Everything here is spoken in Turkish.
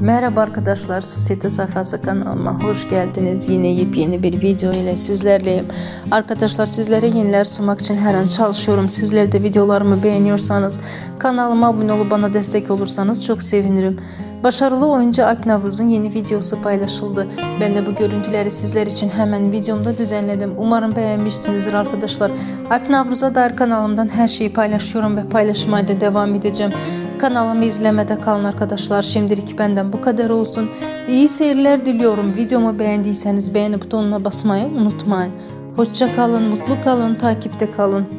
Merhaba arkadaşlar, Sosyete Sayfası kanalıma hoş geldiniz. Yine yepyeni bir video ile sizlerleyim. Arkadaşlar sizlere yeniler sunmak için her an çalışıyorum. Sizler de videolarımı beğeniyorsanız kanalıma abone olup bana destek olursanız çok sevinirim. Başarılı oyuncu Alp Navruz'un yeni videosu paylaşıldı. Ben de bu görüntüleri sizler için hemen videomda düzenledim. Umarım beğenmişsinizdir arkadaşlar. Alp Navruz'a dair kanalımdan her şeyi paylaşıyorum ve paylaşmaya da devam edeceğim. Kanalımı izlemede kalın arkadaşlar. Şimdilik benden bu kadar olsun. İyi seyirler diliyorum. Videomu beğendiyseniz beğeni butonuna basmayı unutmayın. Hoşça kalın, mutlu kalın, takipte kalın.